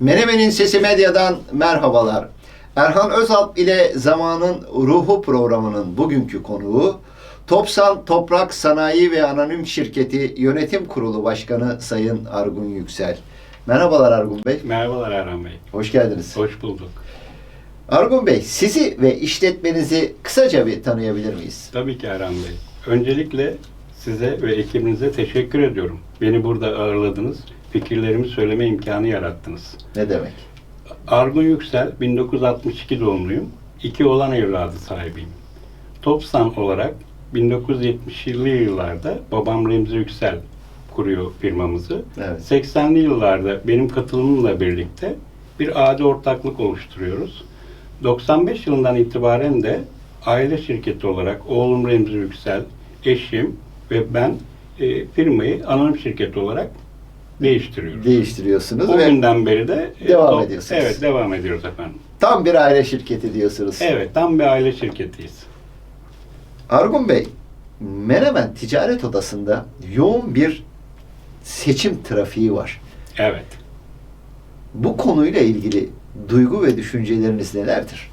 Menemen'in Sesi Medya'dan merhabalar. Erhan Özalp ile Zamanın Ruhu programının bugünkü konuğu Topsan Toprak Sanayi ve Anonim Şirketi Yönetim Kurulu Başkanı Sayın Argun Yüksel. Merhabalar Argun Bey. Merhabalar Erhan Bey. Hoş geldiniz. Hoş bulduk. Argun Bey, sizi ve işletmenizi kısaca bir tanıyabilir miyiz? Tabii ki Erhan Bey. Öncelikle size ve ekibinize teşekkür ediyorum. Beni burada ağırladınız. Fikirlerimi söyleme imkanı yarattınız. Ne demek? Argun Yüksel, 1962 doğumluyum. İki olan evladı sahibiyim. Topsan olarak 1970'li yıllarda babam Remzi Yüksel kuruyor firmamızı. Evet. 80'li yıllarda benim katılımımla birlikte bir adi ortaklık oluşturuyoruz. 95 yılından itibaren de aile şirketi olarak oğlum Remzi Yüksel, eşim ve ben e, firmayı anonim şirket olarak değiştiriyoruz. Değiştiriyorsunuz o ve günden beri de e, Devam top- ediyorsunuz. Evet, devam ediyoruz efendim. tam bir aile şirketi diyorsunuz. Evet, tam bir aile şirketiyiz. Argun Bey, Menemen Ticaret Odası'nda yoğun bir seçim trafiği var. Evet. Bu konuyla ilgili duygu ve düşünceleriniz nelerdir?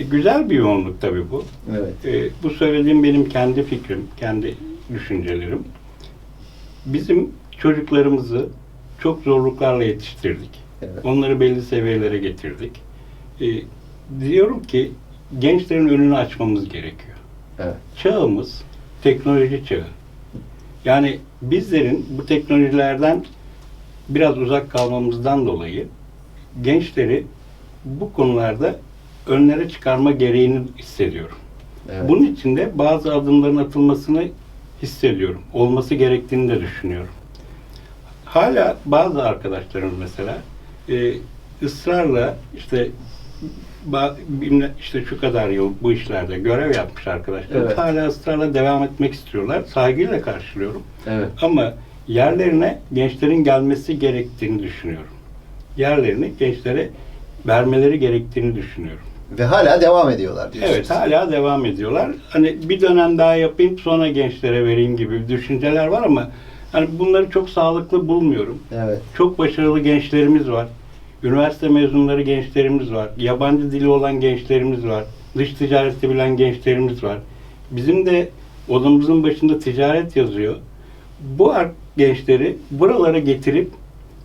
E, güzel bir yoğunluk tabii bu. Evet. E, bu söylediğim benim kendi fikrim, kendi düşüncelerim. Bizim çocuklarımızı çok zorluklarla yetiştirdik. Evet. Onları belli seviyelere getirdik. E, diyorum ki gençlerin önünü açmamız gerekiyor. Evet. Çağımız teknoloji çağı. Yani bizlerin bu teknolojilerden biraz uzak kalmamızdan dolayı gençleri bu konularda önlere çıkarma gereğini hissediyorum. Evet. Bunun için de bazı adımların atılmasını hissediyorum. Olması gerektiğini de düşünüyorum. Hala bazı arkadaşlarımız mesela e, ısrarla işte işte şu kadar yıl bu işlerde görev yapmış arkadaşlar Evet. hala ısrarla devam etmek istiyorlar. Saygıyla karşılıyorum. Evet. Ama yerlerine gençlerin gelmesi gerektiğini düşünüyorum. Yerlerini gençlere vermeleri gerektiğini düşünüyorum. Ve hala devam ediyorlar diyorsunuz. Evet hala devam ediyorlar. Hani bir dönem daha yapayım sonra gençlere vereyim gibi düşünceler var ama hani bunları çok sağlıklı bulmuyorum. Evet. Çok başarılı gençlerimiz var. Üniversite mezunları gençlerimiz var. Yabancı dili olan gençlerimiz var. Dış ticareti bilen gençlerimiz var. Bizim de odamızın başında ticaret yazıyor. Bu gençleri buralara getirip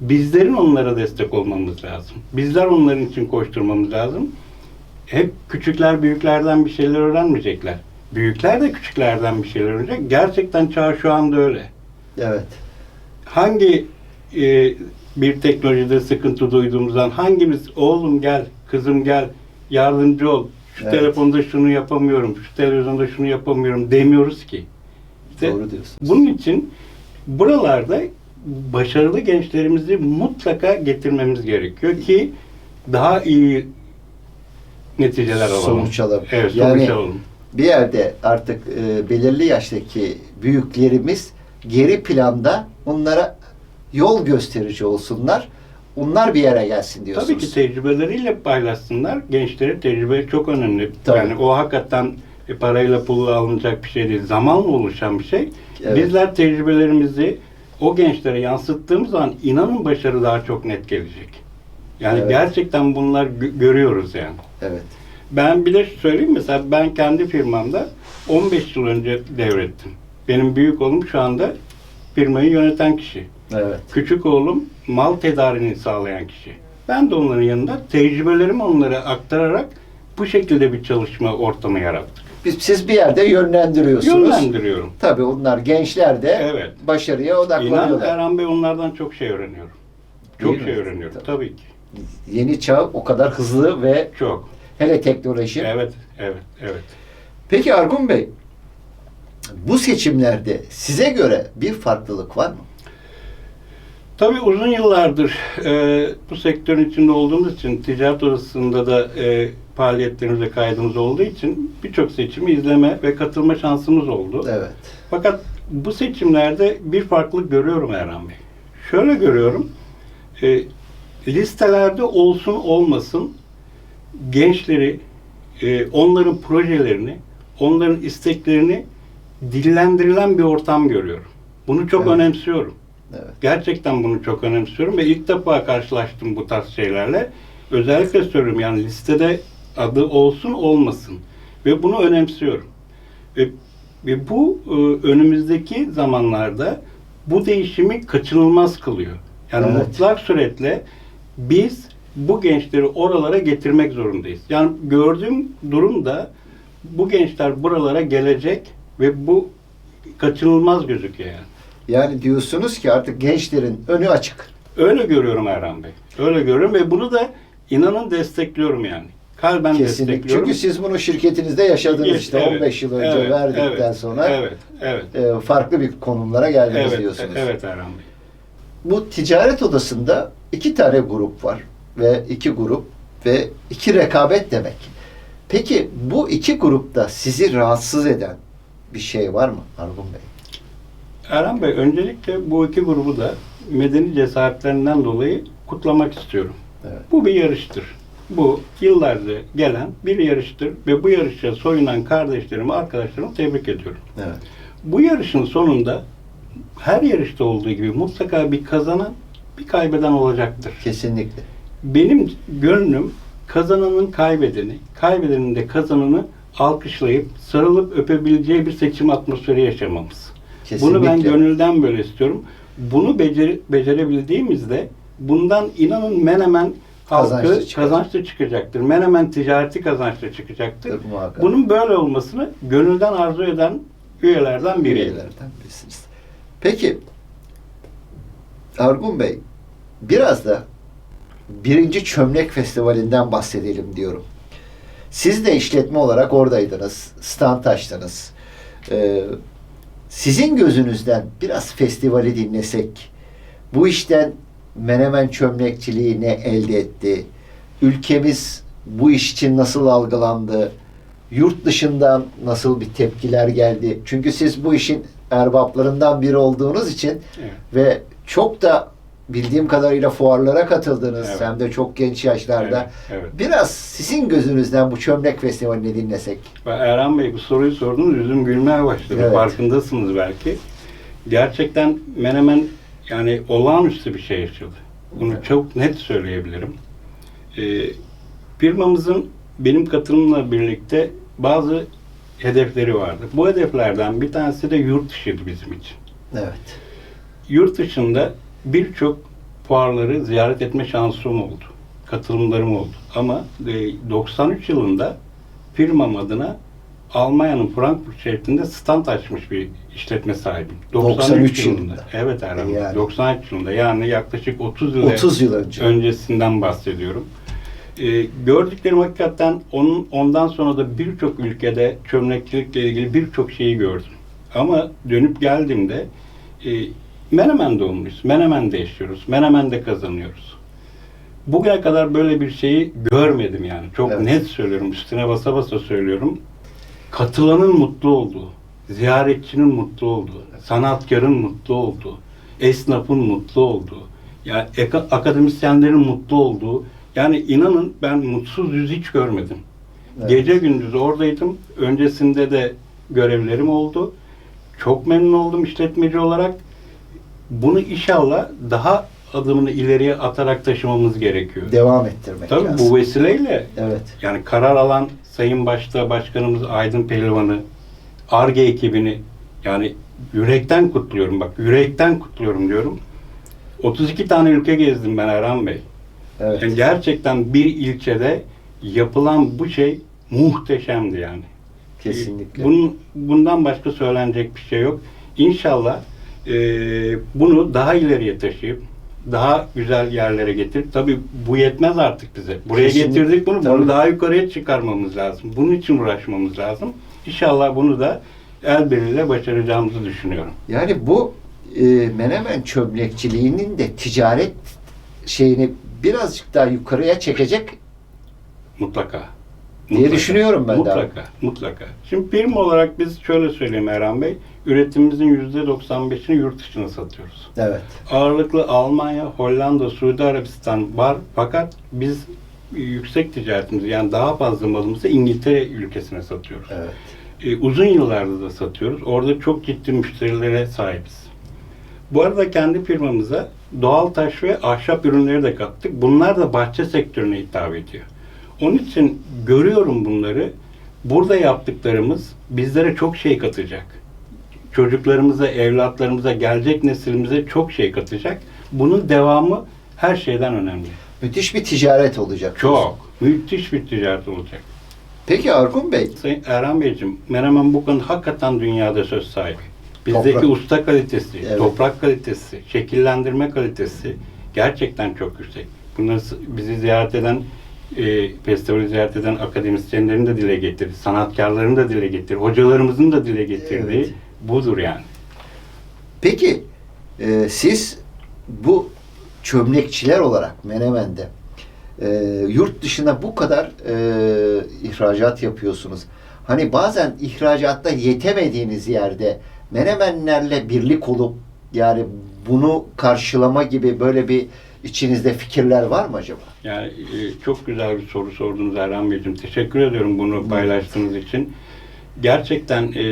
bizlerin onlara destek olmamız lazım. Bizler onların için koşturmamız lazım. Hep küçükler büyüklerden bir şeyler öğrenmeyecekler. Büyükler de küçüklerden bir şeyler öğrenecek. Gerçekten çağ şu anda öyle Evet. hangi e, bir teknolojide sıkıntı duyduğumuzdan hangimiz oğlum gel, kızım gel, yardımcı ol, şu Evet. telefonda şunu yapamıyorum, şu televizyonda şunu yapamıyorum demiyoruz ki. İşte Doğru diyorsunuz. bunun için buralarda başarılı gençlerimizi mutlaka getirmemiz gerekiyor ki daha iyi neticeler alalım. Sonuç alalım. Evet, sonuç Yani- alalım. Bir yerde artık e, belirli yaştaki büyüklerimiz geri planda onlara yol gösterici olsunlar. Onlar bir yere gelsin diyorsunuz. Tabii ki tecrübeleriyle paylaşsınlar. Gençlerin tecrübe çok önemli. Tabii. Yani o hakikaten e, parayla pulla alınacak bir şey değil. Zamanla oluşan bir şey. Evet. Bizler tecrübelerimizi o gençlere yansıttığımız zaman inanın başarı daha çok net gelecek. Yani Evet. gerçekten bunlar gö- görüyoruz yani. Evet. Ben bir de söyleyeyim mesela ben kendi firmamda 15 yıl önce devrettim. Benim büyük oğlum şu anda firmayı yöneten kişi. Evet. Küçük oğlum mal tedarini sağlayan kişi. Ben de onların yanında tecrübelerimi onlara aktararak bu şekilde bir çalışma ortamı yarattık. Biz, siz bir yerde yönlendiriyorsunuz. Yönlendiriyorum. Tabii onlar gençler de Evet. başarıya İnan odaklanıyorlar. Erhan Bey onlardan çok şey öğreniyorum. Çok Değil mi? şey öğreniyorum Tabii. tabii ki. Yeni çağ o kadar hızlı ve Çok. hele teknoloji. Evet, evet, evet. Peki Argun Bey, bu seçimlerde size göre bir farklılık var mı? Tabii uzun yıllardır e, bu sektörün içinde olduğumuz için ticaret odasında da e, faaliyetlerimiz ve kaydımız olduğu için birçok seçimi izleme ve katılma şansımız oldu. Evet. Fakat bu seçimlerde bir farklılık görüyorum Erhan Bey. Şöyle görüyorum. E, listelerde olsun olmasın gençleri, e, onların projelerini, onların isteklerini dillendirilen bir ortam görüyorum. Bunu çok Evet. önemsiyorum. Evet. Gerçekten bunu çok önemsiyorum ve ilk defa karşılaştım bu tarz şeylerle. Özellikle söylüyorum yani listede adı olsun olmasın ve bunu önemsiyorum. Ve, ve bu e, önümüzdeki zamanlarda bu değişimi kaçınılmaz kılıyor. Yani Evet. mutlak suretle biz bu gençleri oralara getirmek zorundayız. Yani gördüğüm durumda bu gençler buralara gelecek ve bu kaçınılmaz gözüküyor yani. Yani diyorsunuz ki artık gençlerin önü açık. Öyle görüyorum Erhan Bey. Öyle görüyorum ve bunu da inanın destekliyorum yani. Kalben Kesinlikle. destekliyorum. Çünkü siz bunu şirketinizde yaşadınız Yes, işte evet, 15 yıl önce evet, verdikten evet, sonra Evet, evet. e, farklı bir konumlara geldiniz Evet, diyorsunuz. evet Erhan Bey. Bu ticaret odasında iki tane grup var ve iki grup ve iki rekabet demek. Peki bu iki grupta sizi rahatsız eden bir şey var mı Argun Bey? Erhan Bey öncelikle bu iki grubu da medeni cesaretlerinden dolayı kutlamak istiyorum. Evet. Bu bir yarıştır. Bu yıllarca gelen bir yarıştır ve bu yarışa soyunan kardeşlerimi, arkadaşlarımı tebrik ediyorum. Evet. Bu yarışın sonunda her yarışta olduğu gibi mutlaka bir kazanan, bir kaybeden olacaktır. Kesinlikle. Benim gönlüm kazananın kaybedeni, kaybedenin de kazananı alkışlayıp sarılıp öpebileceği bir seçim atmosferi yaşamamız. Kesinlikle. Bunu ben gönülden böyle istiyorum. Bunu beceri, becerebildiğimizde bundan inanın Menemen halkı Kazançlı çıkacak. kazançlı çıkacaktır. Menemen ticareti kazançlı çıkacaktır. Tabii muhakkak. Bunun böyle olmasını gönülden arzu eden üyelerden biriyim. üyelerden birisiniz. Peki Argun Bey biraz da birinci Çömlek Festivali'nden bahsedelim diyorum. Siz de işletme olarak oradaydınız, stand açtınız. Ee, sizin gözünüzden biraz festivali dinlesek, bu işten menemen çömlekçiliği ne elde etti? Ülkemiz bu iş için nasıl algılandı? Yurt dışından nasıl bir tepkiler geldi? Çünkü siz bu işin erbaplarından biri olduğunuz için Evet. ve çok da bildiğim kadarıyla fuarlara katıldınız. Evet. Hem de çok genç yaşlarda. Evet, evet. Biraz sizin gözünüzden bu Çömlek Festivali'ni dinlesek. Erhan Bey bu soruyu sordunuz yüzüm gülmeye başladı. Evet. Farkındasınız belki. Gerçekten Menemen yani olağanüstü bir şey yaşadı. Bunu Evet. çok net söyleyebilirim. Ee, firmamızın benim katılımla birlikte bazı hedefleri vardı. Bu hedeflerden bir tanesi de yurt dışıydı bizim için. Evet. Yurt dışında birçok fuarları ziyaret etme şansım oldu. Katılımlarım oldu. Ama e, 93 yılında firmam adına Almanya'nın Frankfurt şehrinde stand açmış bir işletme sahibiyim. 93 yılında. Evet Erhan. Yani. 93 yılında. Yani yaklaşık 30 yıl 30 yıl önce. öncesinden bahsediyorum. Ee, gördüklerim hakikaten onun ondan sonra da birçok ülkede çömlekçilikle ilgili birçok şeyi gördüm. Ama dönüp geldiğimde e, Menemen doğumluyuz. Menemen'de yaşıyoruz. Menemen'de kazanıyoruz. Bugüne kadar böyle bir şeyi görmedim yani. Çok Evet. net söylüyorum. Üstüne basa basa söylüyorum. Katılanın mutlu olduğu, ziyaretçinin mutlu olduğu, sanatkarın mutlu olduğu, esnafın mutlu olduğu, yani akademisyenlerin mutlu olduğu. Yani inanın ben mutsuz yüz hiç görmedim. Evet. Gece gündüz oradaydım. Öncesinde de görevlerim oldu. Çok memnun oldum işletmeci olarak. Bunu inşallah daha adımını ileriye atarak taşımamız gerekiyor. Devam ettirmek Tabii lazım. bu vesileyle Evet. yani karar alan Sayın Başta Başkanımız Aydın Pehlivan'ı, ARGE ekibini yani yürekten kutluyorum bak yürekten kutluyorum diyorum. 32 tane ülke gezdim ben Erhan Bey. Evet. Yani gerçekten bir ilçede yapılan bu şey muhteşemdi yani. Kesinlikle. Bunun, bundan başka söylenecek bir şey yok. İnşallah eee, bunu daha ileriye taşıyıp daha güzel yerlere getirip tabii bu yetmez artık bize. Buraya Kesinlikle. getirdik bunu. Tabii. Bunu daha yukarıya çıkarmamız lazım. Bunun için uğraşmamız lazım. İnşallah bunu da el birliğiyle başaracağımızı düşünüyorum. Yani bu e, menemen çömlekçiliğinin de ticaret şeyini birazcık daha yukarıya çekecek Mutlaka. Diye düşünüyorum ben de. Mutlaka, mutlaka. Şimdi firma olarak biz şöyle söyleyeyim Erhan Bey, üretimimizin %95'ini yurt dışına satıyoruz. Evet. Ağırlıklı Almanya, Hollanda, Suudi Arabistan var fakat biz yüksek ticaretimizi yani daha fazla malımızı İngiltere ülkesine satıyoruz. Evet. E, uzun yıllarda da satıyoruz. Orada çok ciddi müşterilere sahibiz. Bu arada kendi firmamıza doğal taş ve ahşap ürünleri de kattık. Bunlar da bahçe sektörüne hitap ediyor. Onun için görüyorum bunları. Burada yaptıklarımız bizlere çok şey katacak. Çocuklarımıza, evlatlarımıza, gelecek neslimize çok şey katacak. Bunun devamı her şeyden önemli. Müthiş bir ticaret olacak. Çok. Müthiş bir ticaret olacak. Peki Argun Bey, Sayın Erhan Beyciğim, Menemen bu konuda hakikaten dünyada söz sahibi. Bizdeki Toprak. usta kalitesi, Evet. toprak kalitesi, şekillendirme kalitesi gerçekten çok yüksek. Bunları bizi ziyaret eden, e, festivali ziyaret eden akademisyenlerin de dile getirdi, sanatkarların da dile getirdi, hocalarımızın da dile getirdiği Evet. budur yani. peki e, siz bu çömlekçiler olarak Menemen'de e, yurt dışına bu kadar e, ihracat yapıyorsunuz. Hani bazen ihracatta yetemediğiniz yerde Menemenlerle birlik olup yani bunu karşılama gibi böyle bir içinizde fikirler var mı acaba? Yani e, çok güzel bir soru sordunuz Erhan Beyciğim. Teşekkür ediyorum bunu paylaştığınız için. Gerçekten e,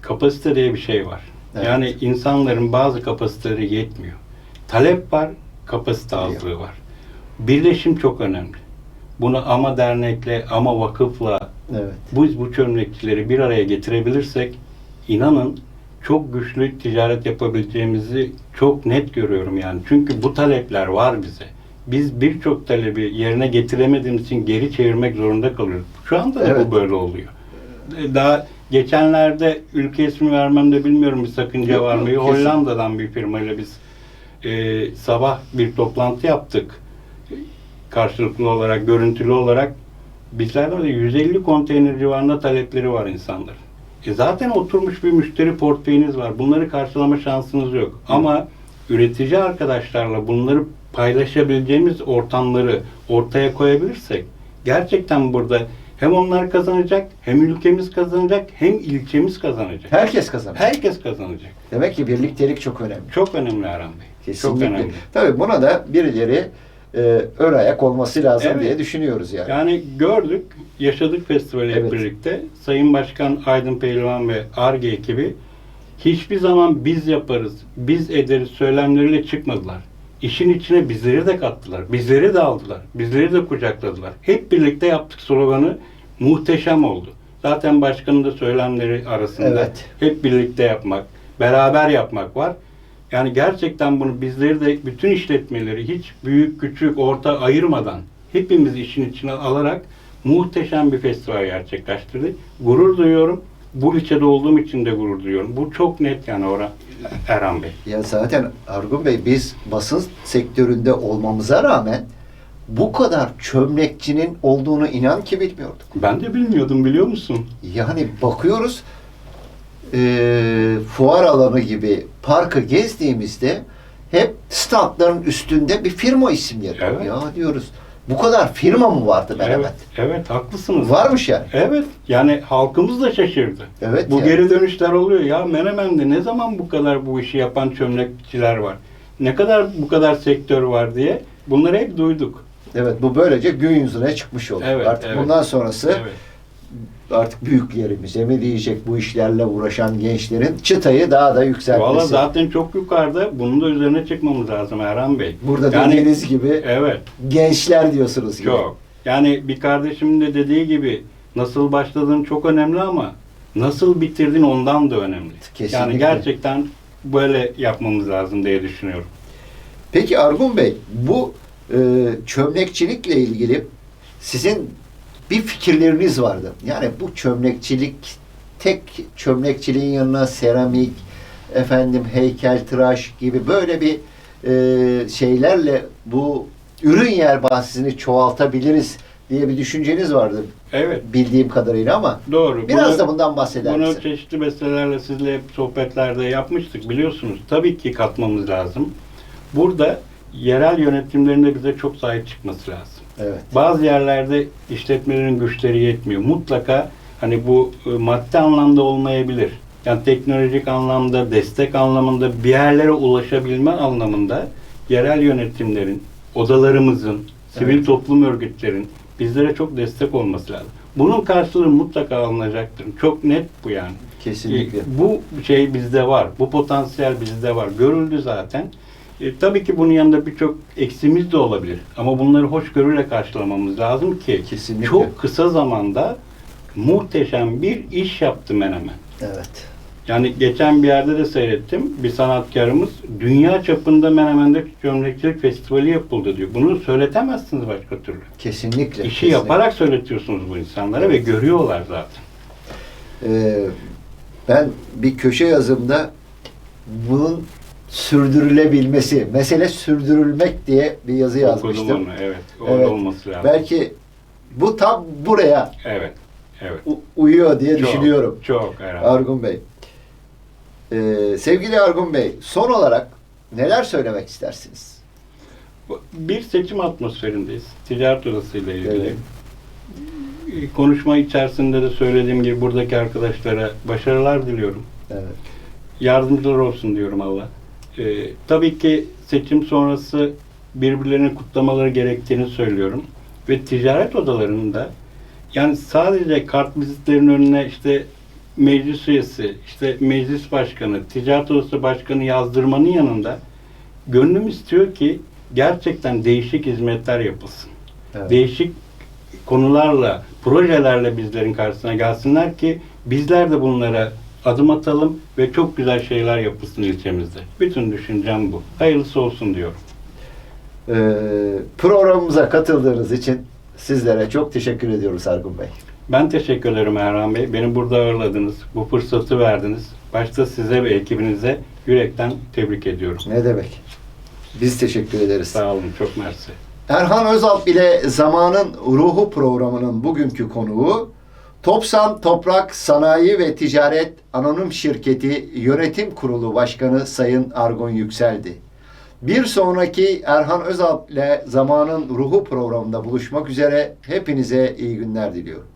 kapasite diye bir şey var. Evet. Yani insanların bazı kapasiteleri yetmiyor. Talep var, kapasite azlığı var. Birleşim çok önemli. Bunu ama dernekle, ama vakıfla, Evet. biz bu çömlekçileri bir araya getirebilirsek inanın çok güçlü ticaret yapabileceğimizi çok net görüyorum yani. Çünkü bu talepler var bize. Biz birçok talebi yerine getiremediğimiz için geri çevirmek zorunda kalıyoruz. Şu anda da Evet. bu böyle oluyor. Daha geçenlerde ülke ismi vermemde bilmiyorum bir sakınca Yok, var mı? yok. Hollanda'dan bir firmayla biz e, sabah bir toplantı yaptık. Karşılıklı olarak, görüntülü olarak bizlerden de 150 konteyner civarında talepleri var insanların. E zaten oturmuş bir müşteri portföyünüz var. Bunları karşılama şansınız yok. Ama üretici arkadaşlarla bunları paylaşabileceğimiz ortamları ortaya koyabilirsek gerçekten burada hem onlar kazanacak, hem ülkemiz kazanacak, hem ilçemiz kazanacak. Herkes kazanır. Herkes kazanacak. Demek ki birliktelik çok önemli. Çok önemli Erhan Bey. Çok Kesinlikle. önemli. Tabii buna da birileri e, ön ayak olması lazım Evet. diye düşünüyoruz yani. Yani gördük, yaşadık festivali hep Evet. birlikte. Sayın Başkan Aydın Pehlivan ve ARGE ekibi hiçbir zaman biz yaparız, biz ederiz söylemleriyle çıkmadılar. İşin içine bizleri de kattılar, bizleri de aldılar, bizleri de kucakladılar. Hep birlikte yaptık sloganı muhteşem oldu. Zaten başkanın da söylemleri arasında Evet. hep birlikte yapmak, beraber yapmak var. Yani gerçekten bunu bizleri de bütün işletmeleri hiç büyük, küçük, orta ayırmadan hepimiz işin içine alarak muhteşem bir festival gerçekleştirdik. Gurur duyuyorum. Bu ilçede olduğum için de gurur duyuyorum. Bu çok net yani Orhan Erhan Bey. Ya zaten Argun Bey biz basın sektöründe olmamıza rağmen bu kadar çömlekçinin olduğunu inan ki bilmiyorduk. Ben de bilmiyordum biliyor musun? Yani bakıyoruz e, fuar alanı gibi parkı gezdiğimizde hep standların üstünde bir firma isimleri. Evet. Ya diyoruz bu kadar firma mı vardı Menemen? Evet, evet haklısınız. Varmış yani. Evet, yani halkımız da şaşırdı. Evet bu yani. geri dönüşler oluyor. Ya Menemen'de ne zaman bu kadar bu işi yapan çömlekçiler var? Ne kadar bu kadar sektör var diye bunları hep duyduk. Evet bu böylece gün yüzüne çıkmış oldu. Evet, Artık evet. bundan sonrası Evet. Artık büyüklerimize mi diyecek bu işlerle uğraşan gençlerin çıtayı daha da yükseltmesi. Valla zaten çok yukarıda. Bunun da üzerine çıkmamız lazım Erhan Bey. Burada Yani- dediğiniz gibi Evet, gençler diyorsunuz gibi. çok. Yani bir kardeşimin de dediği gibi nasıl başladığın çok önemli ama nasıl bitirdin ondan da önemli. Kesinlikle. Yani gerçekten böyle yapmamız lazım diye düşünüyorum. Peki Argun Bey bu e, çömlekçilikle ilgili sizin bir fikirleriniz vardı. Yani bu çömlekçilik tek çömlekçiliğin yanına seramik, efendim heykeltıraş gibi böyle bir e, şeylerle bu ürün yelpazesini çoğaltabiliriz diye bir düşünceniz vardı Evet, bildiğim kadarıyla ama doğru. biraz Bunu- da bundan bahseder Bunu misin? çeşitli meselelerle sizle hep sohbetlerde yapmıştık biliyorsunuz. Tabii ki katmamız lazım. Burada yerel yönetimlerin de bize çok sahip çıkması lazım. Evet. Bazı yerlerde işletmelerin güçleri yetmiyor. Mutlaka hani bu e, maddi anlamda olmayabilir. Yani teknolojik anlamda, destek anlamında bir yerlere ulaşabilme anlamında yerel yönetimlerin, odalarımızın, sivil Evet. toplum örgütlerin bizlere çok destek olması lazım. Bunun karşılığı mutlaka alınacaktır. Çok net bu yani. Kesinlikle. E, bu şey bizde var. Bu potansiyel bizde var. Görüldü zaten. E, tabii ki bunun yanında birçok eksimiz de olabilir. Ama bunları hoşgörüyle karşılamamız lazım ki Kesinlikle. çok kısa zamanda muhteşem bir iş yaptı Menemen. Evet. Yani geçen bir yerde de seyrettim. Bir sanatkarımız dünya çapında Menemen'de Gömlekçilik Festivali yapıldı diyor. Bunu söyletemezsiniz başka türlü. Kesinlikle. İşi kesinlikle. yaparak söyletiyorsunuz bu insanlara ve görüyorlar zaten. Ee, ben bir köşe yazımda bunun sürdürülebilmesi, mesele sürdürülmek diye bir yazı yazmıştım. onu, evet. Orada Evet. olması lazım. Belki bu tam buraya Evet, evet. uyuyor diye Çok, düşünüyorum. Çok herhalde. Argun Bey. Ee, sevgili Argun Bey, son olarak neler söylemek istersiniz? Bir seçim atmosferindeyiz. Ticaret odasıyla ilgili. Evet. Ee, Konuşma içerisinde de söylediğim gibi buradaki arkadaşlara başarılar diliyorum. Evet. Yardımcılar olsun diyorum Allah. Ee, tabii ki seçim sonrası birbirlerini kutlamaları gerektiğini söylüyorum. Ve ticaret odalarında yani sadece kart vizitlerin önüne işte meclis üyesi, işte meclis başkanı, ticaret odası başkanı yazdırmanın yanında gönlüm istiyor ki gerçekten değişik hizmetler yapılsın. Evet. Değişik konularla, projelerle bizlerin karşısına gelsinler ki bizler de bunlara adım atalım ve çok güzel şeyler yapılsın ilçemizde. Bütün düşüncem bu. Hayırlısı olsun diyorum. Ee, programımıza katıldığınız için sizlere çok teşekkür ediyoruz Argun Bey. Ben teşekkür ederim Erhan Bey. Beni burada ağırladınız. Bu fırsatı verdiniz. Başta size ve ekibinize yürekten tebrik ediyorum. Ne demek? Biz teşekkür ederiz. Sağ olun. Çok mersi. Erhan Özalp ile Zamanın Ruhu programının bugünkü konuğu Topsan Toprak Sanayi ve Ticaret Anonim Şirketi Yönetim Kurulu Başkanı Sayın Argun Yükseldi. Bir sonraki Erhan Özalp ile Zamanın Ruhu programında buluşmak üzere hepinize iyi günler diliyorum.